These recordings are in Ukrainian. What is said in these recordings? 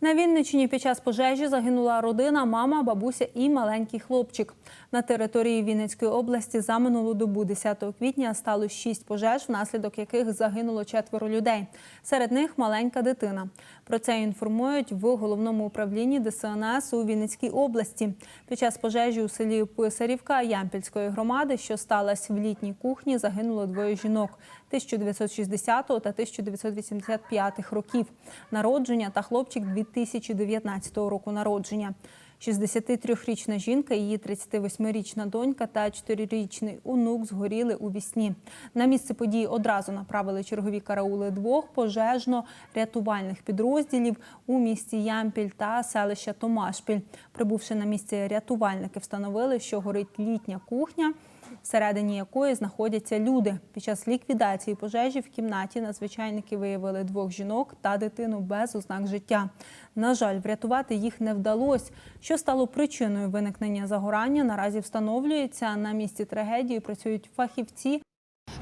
На Вінниччині під час пожежі загинула родина, мама, бабуся і маленький хлопчик. На території Вінницької області за минулу добу 10 квітня стало шість пожеж, внаслідок яких загинуло четверо людей. Серед них маленька дитина. Про це інформують в головному управлінні ДСНС у Вінницькій області. Під час пожежі у селі Писарівка Ямпільської громади, що сталася в літній кухні, загинуло двоє жінок 1960 та 1985 років народження та хлопчик 2019 року народження. 63-річна жінка, її 38-річна донька та 4-річний онук згоріли у вісні. На місце події одразу направили чергові караули двох пожежно-рятувальних підрозділів у місті Ямпіль та селища Томашпіль. Прибувши на місце, рятувальники встановили, що горить літня кухня, всередині якої знаходяться люди. Під час ліквідації пожежі в кімнаті надзвичайники виявили двох жінок та дитину без ознак життя. На жаль, врятувати їх не вдалося. Що стало причиною виникнення загорання, наразі встановлюється. На місці трагедії працюють фахівці.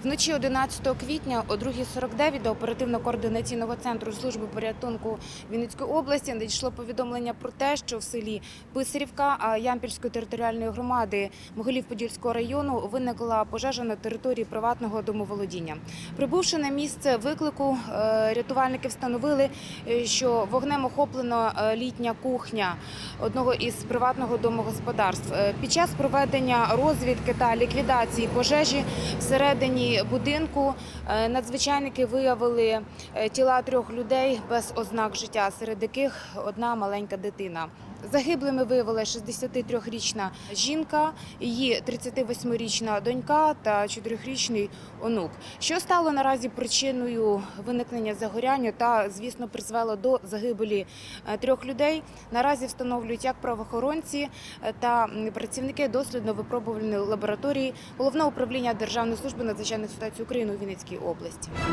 Вночі 11 квітня о 2.49 до оперативно-координаційного центру служби порятунку Вінницької області надійшло повідомлення про те, що в селі Писарівка Ямпільської територіальної громади Могилів-Подільського району виникла пожежа на території приватного домоволодіння. Прибувши на місце виклику, е, рятувальники встановили, е, що вогнем охоплено е, літня кухня одного із приватного домогосподарств. Під час проведення розвідки та ліквідації пожежі всередині будинку е, надзвичайники виявили е, тіла трьох людей без ознак життя, серед яких одна маленька дитина. Загиблими виявила 63-річна жінка, її 38-річна донька та 4-річний онук. Що стало наразі причиною виникнення загоряння та, звісно, призвело до загибелі е, трьох людей. Наразі встановлюють як правоохоронці та працівники дослідно-випробувальної лабораторії Головного управління Державної служби надзвичайних ситуацій України у Вінницькій області.